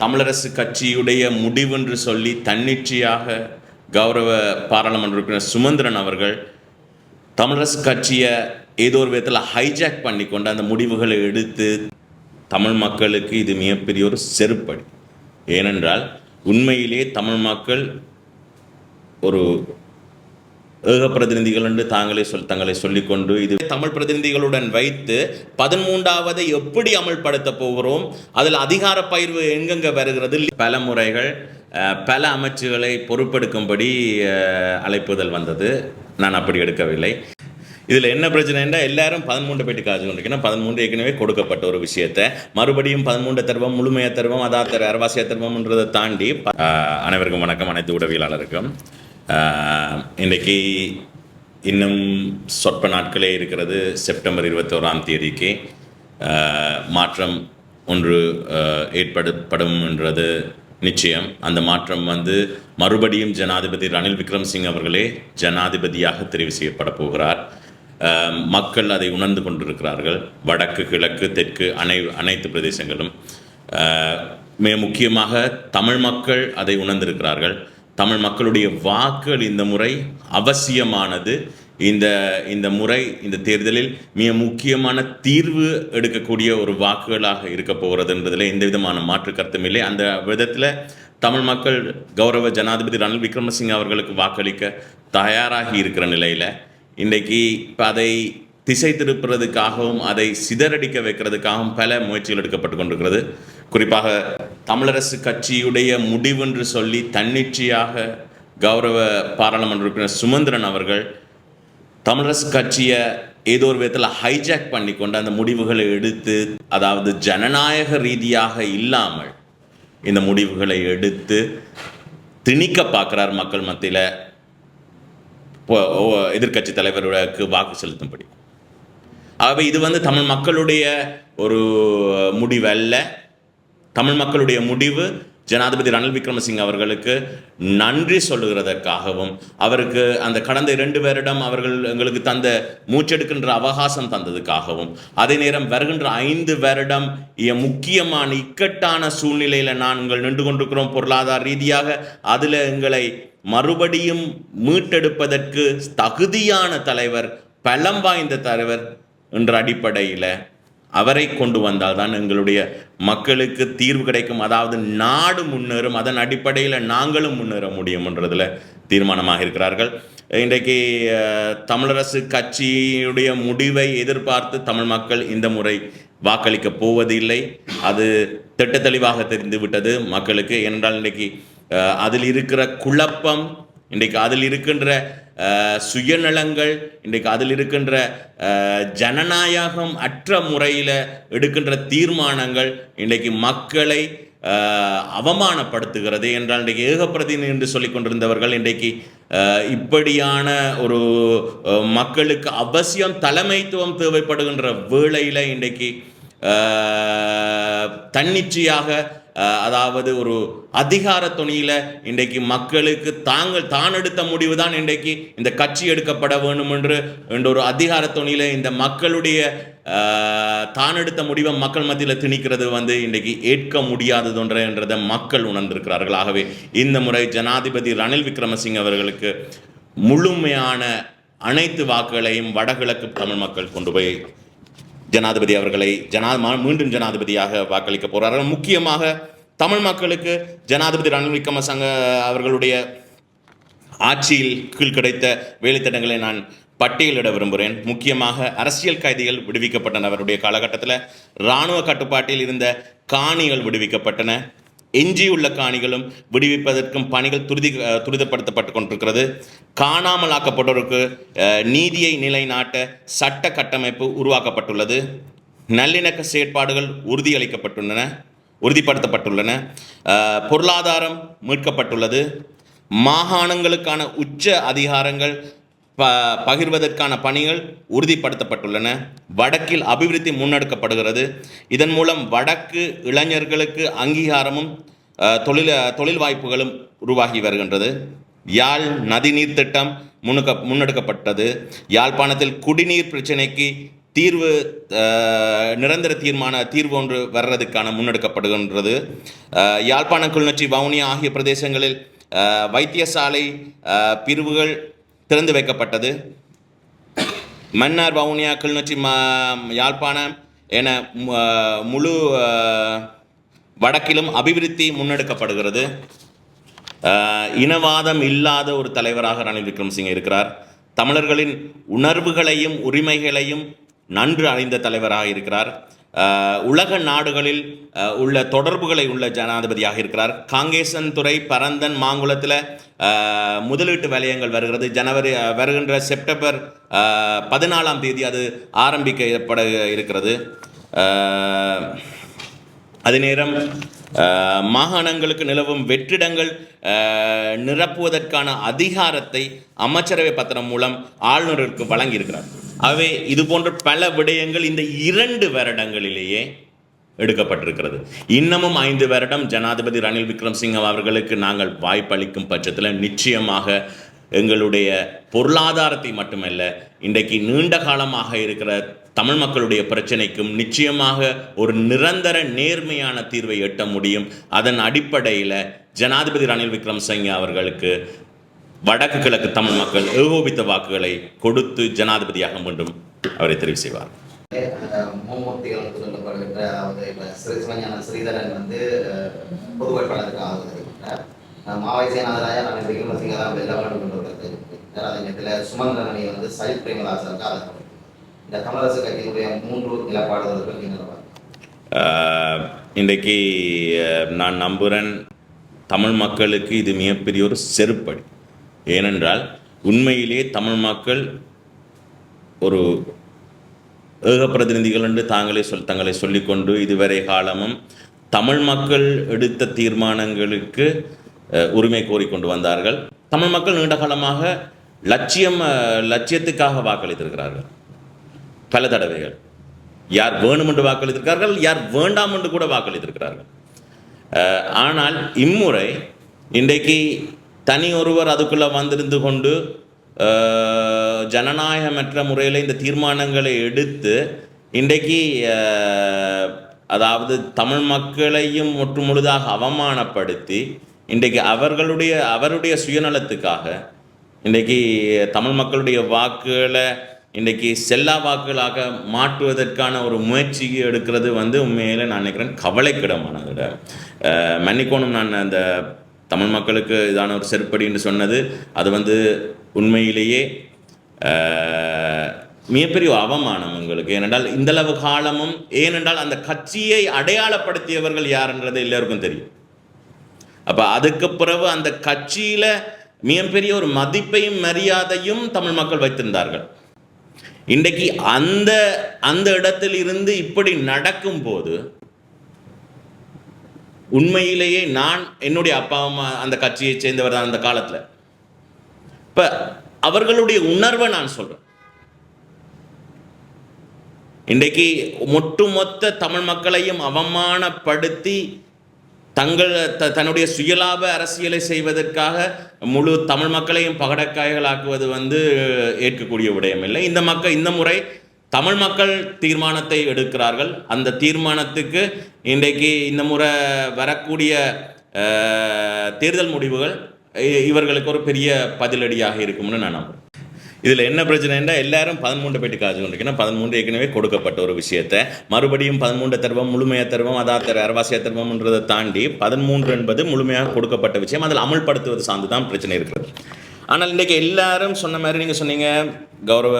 தமிழரசு கட்சியுடைய முடிவென்று சொல்லி தன்னிச்சையாக கௌரவ பாராளுமன்ற உறுப்பினர் சுமந்திரன் அவர்கள் தமிழரசு கட்சியை ஏதோ ஒரு விதத்தில் ஹைஜாக் பண்ணி கொண்டு அந்த முடிவுகளை எடுத்து தமிழ் மக்களுக்கு இது மிகப்பெரிய ஒரு செருப்படி. ஏனென்றால் உண்மையிலே தமிழ் மக்கள் ஒரு ஏக பிரதிநிதிகள் என்று தாங்களே சொல் தங்களை சொல்லிக்கொண்டு இது தமிழ் பிரதிநிதிகளுடன் வைத்து பதிமூன்றாவதை எப்படி அமல்படுத்த போகிறோம்? அதில் அதிகார பயிர்வு எங்கெங்க வருகிறது? பல முறைகள் பல அமைச்சுகளை பொறுப்பெடுக்கும்படி அழைப்புதல் வந்தது. நான் அப்படி எடுக்கவில்லை. இதில் என்ன பிரச்சனைன்னா எல்லாரும் பதிமூன்று பேட்டி காசு கொண்டிருக்கணும் பதிமூன்று ஏற்கனவே கொடுக்கப்பட்ட ஒரு விஷயத்தை. மறுபடியும் பதிமூன்று தருவம் முழுமையாக தருவம் அதா தர அரவாசியா தருவம்ன்றதை தாண்டி அஹ், அனைவருக்கும் வணக்கம் அனைத்து உடவியலாளருக்கும் இன்றைக்கி இன்னும் சொற்ப நாட்களே இருக்கிறது செப்டம்பர் இருபத்தோராம் தேதிக்கு. மாற்றம் ஒன்று ஏற்படப்படும் ஏற்படுப்படும் என்றது நிச்சயம். அந்த மாற்றம் வந்து மறுபடியும் ஜனாதிபதி ரணில் விக்ரம்சிங் அவர்களே ஜனாதிபதியாக தெரிவு செய்யப்பட போகிறார். மக்கள் அதை உணர்ந்து கொண்டிருக்கிறார்கள். வடக்கு கிழக்கு தெற்கு அனை அனைத்து பிரதேசங்களும். மிக முக்கியமாக தமிழ் மக்கள் அதை உணர்ந்திருக்கிறார்கள். தமிழ் மக்களுடைய வாக்குகள் இந்த முறை அவசியமானது. இந்த இந்த முறை இந்த தேர்தலில் மிக முக்கியமான தீர்வு எடுக்கக்கூடிய ஒரு வாக்குகளாக இருக்க போகிறது என்பதில் எந்த விதமான மாற்று கருத்தும் இல்லை. அந்த விதத்தில் தமிழ் மக்கள் கௌரவ ஜனாதிபதி ரணில் விக்ரமசிங்க அவர்களுக்கு வாக்களிக்க தயாராகி இருக்கிற நிலையில் இன்றைக்கு இப்போ அதை திசை திருப்புறதுக்காகவும் அதை சிதறடிக்க வைக்கிறதுக்காகவும் பல முயற்சிகள் எடுக்கப்பட்டு கொண்டிருக்கிறது. குறிப்பாக தமிழரசு கட்சியுடைய முடிவென்று சொல்லி தன்னிச்சையாக கௌரவ பாராளுமன்ற உறுப்பினர் சுமந்திரன் அவர்கள் தமிழரசு கட்சியை ஏதோ ஒரு விதத்தில் ஹைஜாக் பண்ணி கொண்டு அந்த முடிவுகளை எடுத்து அதாவது ஜனநாயக ரீதியாக இல்லாமல் இந்த முடிவுகளை எடுத்து திணிக்க பார்க்குறார் மக்கள் மத்தியில். எதிர்க்கட்சி தலைவருக்கு வாக்கு செலுத்தும்படி. ஆகவே இது வந்து தமிழ் மக்களுடைய ஒரு முடிவல்ல. தமிழ் மக்களுடைய முடிவு ஜனாதிபதி ரணில் விக்ரமசிங்க அவர்களுக்கு நன்றி சொல்லுகிறதற்காகவும் அவருக்கு அந்த கடந்த இரண்டு வருடம் அவர்கள் எங்களுக்கு தந்த மூச்செடுக்கின்ற அவகாசம் தந்ததுக்காகவும் அதே நேரம் வருகின்ற ஐந்து வருடம் முக்கியமான இக்கட்டான சூழ்நிலையில் நாங்கள் நின்று கொண்டிருக்கிறோம் பொருளாதார ரீதியாக அதில் எங்களை மறுபடியும் மீட்டெடுப்பதற்கு தகுதியான தலைவர் பலம் வாய்ந்த தலைவர் என்ற அடிப்படையில் அவரை கொண்டு வந்தால் தான் எங்களுடைய மக்களுக்கு தீர்வு கிடைக்கும். அதாவது நாடு முன்னேறும் அதன் அடிப்படையில் நாங்களும் முன்னேற முடியும்ன்றதில் தீர்மானமாக இருக்கிறார்கள். இன்றைக்கு தமிழரசு கட்சியுடைய முடிவை எதிர்பார்த்து தமிழ் மக்கள் இந்த முறை வாக்களிக்க போவதில்லை. அது திட்ட தெளிவாக தெரிந்துவிட்டது மக்களுக்கு. ஏனென்றால் இன்றைக்கு அதில் இருக்கிற குழப்பம் இன்றைக்கு அதில் இருக்கின்ற சுயநலங்கள் இன்றைக்கு அதில் இருக்கின்ற ஜனநாயகம் அற்ற முறையில் எடுக்கின்ற தீர்மானங்கள் இன்றைக்கு மக்களை அவமானப்படுத்துகிறது. என்றால் இன்றைக்கு ஏகப்பிரதிநிதி என்று சொல்லிக் கொண்டிருந்தவர்கள் இன்றைக்கு இப்படியான ஒரு மக்களுக்கு அவசியம் தலைமைத்துவம் தேவைப்படுகின்ற வேளையில் இன்றைக்கு தன்னிச்சையாக அதாவது ஒரு அதிகார துணியில் இன்றைக்கு மக்களுக்கு தாங்கள் தான் எடுத்த முடிவு தான் இன்றைக்கு இந்த கட்சி எடுக்கப்பட வேண்டும் என்று என்ற ஒரு அதிகார துணியில் இந்த மக்களுடைய தான் எடுத்த முடிவை மக்கள் மத்தியில் திணிக்கிறது வந்து இன்றைக்கு ஏற்க முடியாததுன்றதை என்றதை மக்கள் உணர்ந்திருக்கிறார்கள். ஆகவே இந்த முறை ஜனாதிபதி ரணில் விக்ரமசிங்க அவர்களுக்கு முழுமையான அனைத்து வாக்குகளையும் வடகிழக்கு தமிழ் மக்கள் கொண்டு போய் ஜனாதிபதி அவர்களை ஜனா மீண்டும் ஜனாதிபதியாக வாக்களிக்க போகிறார்கள் முக்கியமாக தமிழ் மக்களுக்கு ஜனாதிபதி ரணில் விக்ரமசங்க அவர்களுடைய ஆட்சியில் கீழ் கிடைத்த வேலைத்திட்டங்களை நான் பட்டியலிட விரும்புகிறேன். முக்கியமாக அரசியல் கைதிகள் விடுவிக்கப்பட்டன. அவருடைய காலகட்டத்தில் இராணுவ கட்டுப்பாட்டில் இருந்த காணிகள் விடுவிக்கப்பட்டன. எஞ்சியுள்ள காணிகளும் விடுவிப்பதற்கும் பணிகள் துரிதி துரிதப்படுத்தப்பட்டு கொண்டிருக்கிறது. காணாமல் ஆக்கப்பட்டோருக்கு நீதியை நிலைநாட்ட சட்ட கட்டமைப்பு உருவாக்கப்பட்டுள்ளது. நல்லிணக்க செயற்பாடுகள் உறுதியளிக்கப்பட்டுள்ளன உறுதிப்படுத்தப்பட்டுள்ளன. பொருளாதாரம் மீட்கப்பட்டுள்ளது. மாகாணங்களுக்கான உச்ச அதிகாரங்கள் ப பகிர்வதற்கான பணிகள் உறுதிப்படுத்தப்பட்டுள்ளன. வடக்கில் அபிவிருத்தி முன்னெடுக்கப்படுகிறது. இதன் மூலம் வடக்கு இளைஞர்களுக்கு அங்கீகாரமும் தொழில் தொழில் வாய்ப்புகளும் உருவாகி வருகின்றது. யாழ் நதிநீர் திட்டம் முன்னுக்க முன்னெடுக்கப்பட்டது. யாழ்ப்பாணத்தில் குடிநீர் பிரச்சினைக்கு தீர்வு நிரந்தர தீர்மான தீர்வு ஒன்று வர்றதுக்கான முன்னெடுக்கப்படுகின்றது. யாழ்ப்பாண யாழ்ப்பாணம் கிளிநொச்சி வவுனியா ஆகிய பிரதேசங்களில் வைத்தியசாலை பிரிவுகள் திறந்து வைக்கப்பட்டது. மன்னார் வவுனியா கிளிநொச்சி ம யாழ்ப்பாணம் என முழு வடக்கிலும் அபிவிருத்தி முன்னெடுக்கப்படுகிறது. இனவாதம் இல்லாத ஒரு தலைவராக ரணில் விக்ரமசிங்க இருக்கிறார். தமிழர்களின் உணர்வுகளையும் உரிமைகளையும் நன்கு அறிந்த தலைவராக இருக்கிறார். உலக நாடுகளில் உள்ள தொடர்புகளை உள்ள ஜனாதிபதியாக இருக்கிறார். காங்கேசன் துறை பரந்தன் மாங்குளத்தில் முதலீட்டு வலயங்கள் வருகிறது. ஜனவரி வருகின்ற செப்டம்பர் பதினாலாம் தேதி அது ஆரம்பிக்கப்பட இருக்கிறது. அதே நேரம் மாகாணங்களுக்கு நிலவும் வெற்றிடங்கள் நிரப்புவதற்கான அதிகாரத்தை அமைச்சரவை பத்திரம் மூலம் ஆளுநருக்கு வழங்கியிருக்கிறார். ஆகவே இது போன்ற பல விடயங்கள் இந்த இரண்டு வருடங்களிலேயே எடுக்கப்பட்டிருக்கிறது. இன்னமும் ஐந்து வருடம் ஜனாதிபதி ரணில் விக்ரம்சிங் அவர்களுக்கு நாங்கள் வாய்ப்பளிக்கும் பட்சத்தில் நிச்சயமாக எங்களுடைய பொருளாதாரத்தை மட்டுமல்ல இன்றைக்கு நீண்ட காலமாக இருக்கிற தமிழ் மக்களுடைய பிரச்சனைக்கும் நிச்சயமாக ஒரு நிரந்தர நேர்மையான தீர்வை எட்ட முடியும். அதன் அடிப்படையில் ஜனாதிபதி ரணில் விக்ரமசிங்கே அவர்களுக்கு வடக்கு கிழக்கு தமிழ் மக்கள் ஏகோபித்த வாக்குகளை கொடுத்து ஜனாதிபதியாக மீண்டும் அவரை தெரிவு செய்வார். அஹ் சொல்லப்படுகின்ற அதாவது சிவஞான ஸ்ரீதரன் வந்து பொது வேட்பாளருக்கு ஆதரிக்கின்றார் மாவை சேனாதராஜா நான் விக்ரமசிங்க தான் வெல்ல வேண்டும் என்று அதே நேரத்தில் சுமந்திரன் அணி வந்து சஜித் பிரேமதாசருக்கு ஆதரவு இந்த தமிழரசு கட்சியினுடைய மூன்று நிலப்பாடுதல்கள் இன்றைக்கு நான் நம்புகிறேன் தமிழ் மக்களுக்கு இது மிகப்பெரிய ஒரு செருப்படி. ஏனென்றால் உண்மையிலே தமிழ் மக்கள் ஒரு ஏக பிரதிநிதிகள் என்று தாங்களே சொல் தங்களை சொல்லிக்கொண்டு இதுவரை காலமும் தமிழ் மக்கள் எடுத்த தீர்மானங்களுக்கு உரிமை கோரிக்கொண்டு வந்தார்கள். தமிழ் மக்கள் நீண்ட காலமாக லட்சியம் லட்சியத்துக்காக வாக்களித்திருக்கிறார்கள். பல தடவைகள். யார் வேணும் என்று வாக்களித்திருக்கிறார்கள் யார் வேண்டாம் என்று கூட வாக்களித்திருக்கிறார்கள். ஆனால் இம்முறை இன்றைக்கு தனி ஒருவர் அதுக்குள்ளே வந்திருந்து கொண்டு ஜனநாயகமற்ற முறையில் இந்த தீர்மானங்களை எடுத்து இன்றைக்கு அதாவது தமிழ் மக்களையும் ஒட்டு முழுதாக அவமானப்படுத்தி இன்றைக்கு அவர்களுடைய அவருடைய சுயநலத்துக்காக இன்றைக்கு தமிழ் மக்களுடைய வாக்குகளை இன்றைக்கி செல்லா வாக்குகளாக மாற்றுவதற்கான ஒரு முயற்சி எடுக்கிறது வந்து உண்மையில நான் நினைக்கிறேன் கவலைக்கிடமானது மன்னிக்கோணும் நான் அந்த தமிழ் மக்களுக்கு இதான ஒரு செருப்படின்னு சொன்னது. அது வந்து உண்மையிலேயே மிகப்பெரிய அவமானம் உங்களுக்கு. ஏனென்றால் இந்தளவு காலமும் ஏனென்றால் அந்த கட்சியை அடையாளப்படுத்தியவர்கள் யாருன்றது எல்லோருக்கும் தெரியும். அப்போ அதுக்கு பிறகு அந்த கட்சியில் மிகப்பெரிய ஒரு மதிப்பையும் மரியாதையும் தமிழ் மக்கள் வைத்திருந்தார்கள். இன்றைக்கு அந்த அந்த இடத்தில் இருந்து இப்படி நடக்கும்போது உண்மையிலேயே நான் என்னுடைய அப்பா அம்மா அந்த கட்சியை சேர்ந்தவர் தான் அந்த காலத்தில். இப்போ அவர்களுடைய உணர்வை நான் சொல்கிறேன் இன்றைக்கு ஒட்டுமொத்த தமிழ் மக்களையும் அவமானப்படுத்தி தங்கள் த தன்னுடைய சுயலாப அரசியலை செய்வதற்காக முழு தமிழ் மக்களையும் பகடக்காய்களாக்குவது வந்து ஏற்கக்கூடிய விடயம் இல்லை இந்த மக்கள் இந்த முறை தமிழ் மக்கள் தீர்மானத்தை எடுக்கிறார்கள். அந்த தீர்மானத்துக்கு இன்றைக்கு இந்த முறை வரக்கூடிய தேர்தல் முடிவுகள் இ- இவர்களுக்கு ஒரு பெரிய பதிலடியாக இருக்கும்னு நான் நம்புகிறேன் இதில் என்ன பிரச்சனைன்னா எல்லாரும் பதிமூன்று பேட்டி காசு கொண்டிருக்கணும் பதிமூன்று ஏற்கனவே கொடுக்கப்பட்ட ஒரு விஷயத்தை. மறுபடியும் பதிமூன்று தருவம் முழுமையாக தருவம் அதாவது தர அரவாசிய தருவம்ன்றதை தாண்டி பதிமூன்று என்பது முழுமையாக கொடுக்கப்பட்ட விஷயம். அதில் அமல்படுத்துவது சார்ந்து தான் பிரச்சனை இருக்கிறது. ஆனால் இன்றைக்கு எல்லாரும் சொன்ன மாதிரி நீங்கள் சொன்னீங்க கௌரவ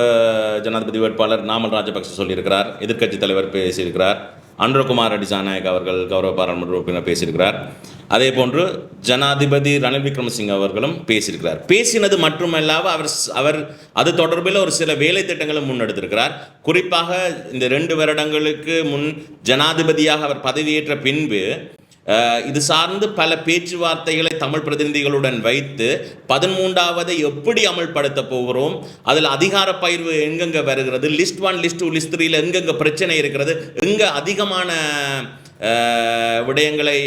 ஜனாதிபதி வேட்பாளர் நாமல் ராஜபக்சே சொல்லியிருக்கிறார் எதிர்க்கட்சி தலைவர் பேசியிருக்கிறார். அன்றகுமார் அடிசாநாயக் அவர்கள் கௌரவ பாராளுமன்ற உறுப்பினர் பேசியிருக்கிறார். அதே போன்று ஜனாதிபதி ரணில் விக்ரமசிங்க அவர்களும் பேசியிருக்கிறார். பேசினது மட்டுமல்லாமல் அவர் அவர் அது தொடர்பில் ஒரு சில வேலை திட்டங்களை முன்னெடுத்திருக்கிறார். குறிப்பாக இந்த ரெண்டு வருடங்களுக்கு முன் ஜனாதிபதியாக அவர் பதவியேற்ற பின்பு இது சார்ந்து பல பேச்சுவார்த்தைகளை தமிழ் பிரதிநிதிகளுடன் வைத்து பதிமூன்றாவதை எப்படி அமல்படுத்த போகிறோம்? அதில் அதிகார பயிர்வு எங்கெங்கே வருகிறது? List one list two list த்ரீல எங்கெங்க பிரச்சனை இருக்கிறது? எங்கே அதிகமான விடயங்களை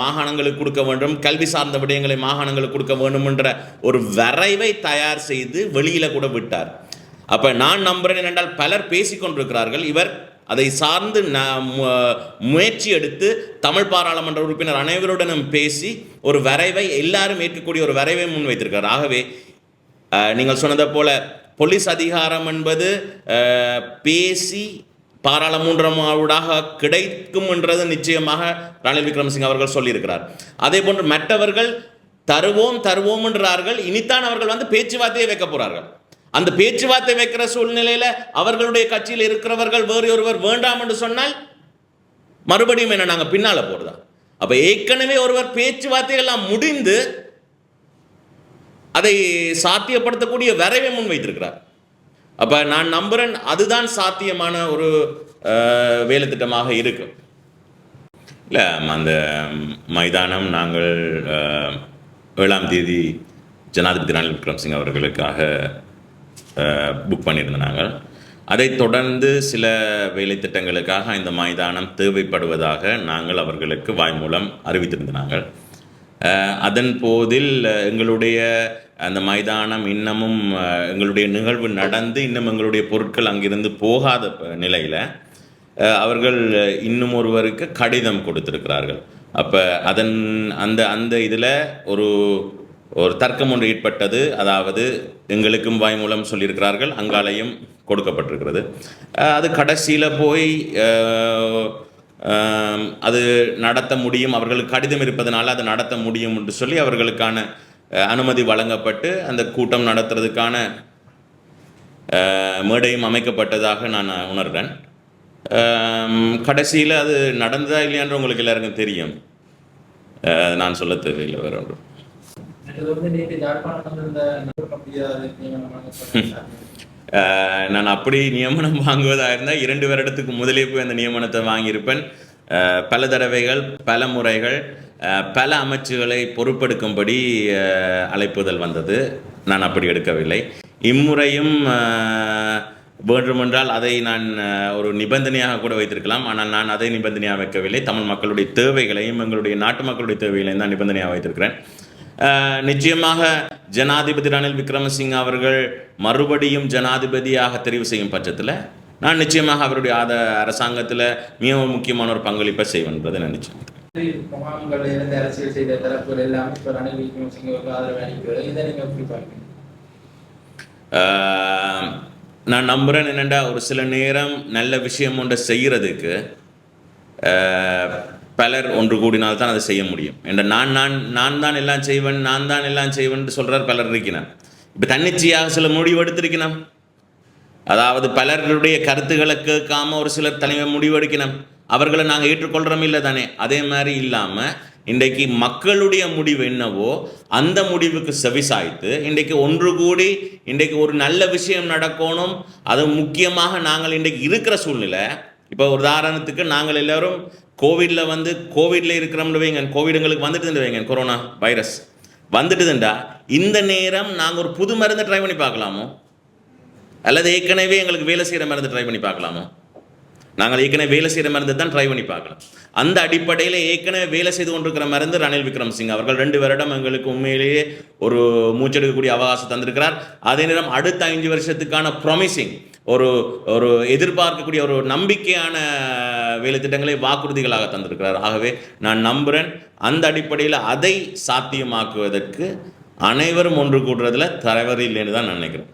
மாகாணங்களுக்கு கொடுக்க வேண்டும்? கல்வி சார்ந்த விடயங்களை மாகாணங்களுக்கு கொடுக்க வேண்டும் என்ற ஒரு வரைவை தயார் செய்து வெளியில் கூட விட்டார். அப்போ நான் நம்புகிறேன் என்றால் பலர் பேசிக்கொண்டிருக்கிறார்கள். இவர் அதை சார்ந்து முயற்சி எடுத்து தமிழ் பாராளுமன்ற உறுப்பினர் அனைவருடனும் பேசி ஒரு வரைவை எல்லாரும் ஏற்கக்கூடிய ஒரு வரைவை முன்வைத்திருக்கிறார் ஆகவே நீங்கள் சொன்னதை போல போலீஸ் அதிகாரம் என்பது பேசி பாராளுமன்றமாவூடாக கிடைக்கும் என்றது நிச்சயமாக ரணில் விக்ரமசிங் அவர்கள் சொல்லியிருக்கிறார். அதே போன்று மற்றவர்கள் தருவோம் தருவோம் என்றார்கள். இனித்தான் அவர்கள் வந்து பேச்சுவார்த்தையை வைக்க போகிறார்கள் அந்த பேச்சுவார்த்தை வைக்கிற சூழ்நிலையில் அவர்களுடைய கட்சியில் இருக்கிறவர்கள் வேறு ஒருவர் வேண்டாம் என்று சொன்னால் மறுபடியும் என்ன நாங்கள் பின்னால் போறதா? அப்போ ஏற்கனவே ஒருவர் பேச்சுவார்த்தை எல்லாம் முடிந்து அதை சாத்தியப்படுத்தக்கூடிய வரைவை முன் வைத்திருக்கிறார் நான் நம்புறேன் அதுதான் சாத்தியமான ஒரு வேலைத்திட்டமாக வேலை திட்டமாக இருக்கும் இல்லை அந்த மைதானம் நாங்கள் ஏழாம் தேதி ஜனாதிபதி ரணில் விக்ரம்சிங் அவர்களுக்காக புக் பண்ணியிருந்தோம் நாங்கள். அதைத் தொடர்ந்து சில வேலை திட்டங்களுக்காக இந்த மைதானம் தேவைப்படுவதாக நாங்கள் அவர்களுக்கு வாய்மூலம் மூலம் நாங்கள். அதன் போதில் எங்களுடைய அந்த மைதானம் இன்னமும் எங்களுடைய நிகழ்வு நடந்து இன்னும் எங்களுடைய பொருட்கள் அங்கிருந்து போகாத நிலையில் அவர்கள் இன்னும் ஒருவருக்கு கடிதம் கொடுத்திருக்கிறார்கள். அப்போ அதன் அந்த அந்த இதில் ஒரு ஒரு தர்க்கம் ஒன்று ஏற்பட்டது. அதாவது எங்களுக்கும் வாய்மூலம் சொல்லியிருக்கிறார்கள். அங்காலையும் கொடுக்கப்பட்டிருக்கிறது. அது கடைசியில் போய் அது நடத்த முடியும். அவர்களுக்கு கடிதம் இருப்பதனால அது நடத்த முடியும் என்று சொல்லி அவர்களுக்கான அனுமதி வழங்கப்பட்டு அந்த கூட்டம் நடத்துறதுக்கான மேடையும் அமைக்கப்பட்டதாக நான் உணர்கிறேன் கடைசியில் அது நடந்ததா இல்லையான்ற உங்களுக்கு எல்லாருக்கும் தெரியும். நான் சொல்ல தேவையில்லை வேற ஒன்றும். நான் அப்படி நியமனம் வாங்குவதாக இருந்தால் இரண்டு வருடத்துக்கு முதலே போய் அந்த நியமனத்தை வாங்கியிருப்பேன். பல தடவைகள் பல முறைகள் பல அமைச்சுகளை பொறுப்பெடுக்கும்படி அழைப்புதல் வந்தது. நான் அப்படி எடுக்கவில்லை. இம்முறையும் வேண்டுமென்றால் அதை நான் ஒரு நிபந்தனையாக கூட வைத்திருக்கலாம். ஆனால் நான் அதை நிபந்தனையாக வைக்கவில்லை. தமிழ் மக்களுடைய தேவைகளையும் எங்களுடைய நாட்டு மக்களுடைய தேவைகளையும் தான் நிபந்தனையாக வைத்திருக்கிறேன். நிச்சயமாக ஜனாதிபதி ரணில் விக்ரமசிங்க அவர்கள் மறுபடியும் ஜனாதிபதியாக தெரிவு செய்யும் பட்சத்தில் நான் நிச்சயமாக அவருடைய ஆத அரசாங்கத்தில் மிக முக்கியமான ஒரு பங்களிப்பை செய்வேன் என்பதை நான் அரசியல் செய்த தரப்புகள் எல்லாமே இப்போ ரணில் விக்ரமசிங்கவுக்கு ஆதரவு அளிக்கிறது இதை எப்படி ஆஹ், நான் நம்புகிறேன் என்னென்னா ஒரு சில நேரம் நல்ல விஷயம் ஒன்றை செய்கிறதுக்கு ஆஹ், பலர் ஒன்று கூடினால் தான் அதை செய்ய முடியும். என்ற நான் நான் நான் தான் எல்லாம் செய்வேன் நான் தான் எல்லாம் செய்வேன் சொல்கிறார் பலர் இருக்கிறான் இப்போ தன்னிச்சையாக சில முடிவு எடுத்திருக்கணும் அதாவது பலருடைய கருத்துக்களை கேட்காம ஒரு சிலர் தலைமை முடிவெடுக்கணும் அவர்களை நாங்கள் ஏற்றுக்கொள்கிறோம் இல்லை தானே? அதே மாதிரி இல்லாமல் இன்றைக்கு மக்களுடைய முடிவு என்னவோ அந்த முடிவுக்கு செவிசாய்த்து இன்றைக்கு ஒன்று கூடி இன்றைக்கு ஒரு நல்ல விஷயம் நடக்கணும். அது முக்கியமாக நாங்கள் இன்றைக்கு இருக்கிற சூழ்நிலை இப்போ ஒரு உதாரணத்துக்கு நாங்கள் எல்லோரும் கோவிடில் வந்து கோவிடில் இருக்கிறோம்னு வைங்க கோவிட் எங்களுக்கு வந்துட்டு வைங்க கொரோனா வைரஸ் வந்துட்டுதுண்டா? இந்த நேரம் நாங்கள் ஒரு புது மருந்தை ட்ரை பண்ணி பார்க்கலாமோ? அல்லது ஏற்கனவே எங்களுக்கு வேலை செய்கிற மருந்து ட்ரை பண்ணி பார்க்கலாமோ? நாங்கள் ஏற்கனவே வேலை செய்கிற மருந்து தான் ட்ரை பண்ணி பார்க்கலாம். அந்த அடிப்படையில் ஏற்கனவே வேலை செய்து கொண்டிருக்கிற மருந்து ரணில் விக்ரம் சிங் அவர்கள் ரெண்டு வருடம் எங்களுக்கு உண்மையிலேயே ஒரு மூச்செடுக்கக்கூடிய அவகாசம் தந்திருக்கிறார். அதே நேரம் அடுத்த ஐந்து வருஷத்துக்கான ப்ரொமிசிங் ஒரு ஒரு எதிர்பார்க்கக்கூடிய ஒரு நம்பிக்கையான வேலை திட்டங்களை வாக்குறுதிகளாக தந்திருக்கிறார். ஆகவே நான் நம்புகிறேன் அந்த அடிப்படையில் அதை சாத்தியமாக்குவதற்கு அனைவரும் ஒன்று கூடுறதுல தலைவர் இல்லைன்னு தான் நான் நினைக்கிறேன்.